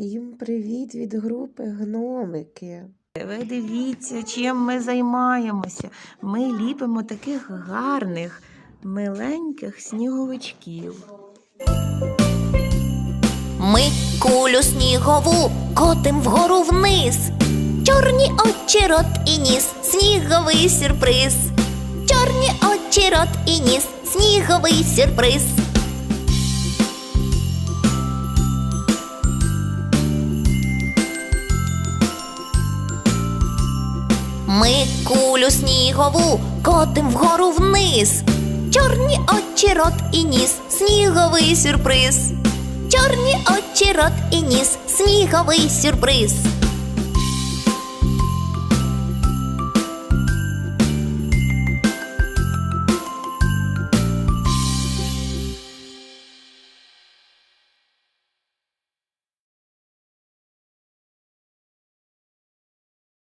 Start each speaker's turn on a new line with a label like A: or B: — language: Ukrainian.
A: Всім привіт від групи гномики. Ви дивіться, чим ми займаємося. Ми ліпимо таких гарних, миленьких сніговичків.
B: Ми кулю снігову котим вгору вниз. Чорні очі, рот і ніс, сніговий сюрприз. Чорні очі, рот і ніс, сніговий сюрприз. Ми кулю снігову котим вгору вниз. Чорні очі, рот і ніс, сніговий сюрприз. Чорні очі, рот і ніс, сніговий сюрприз.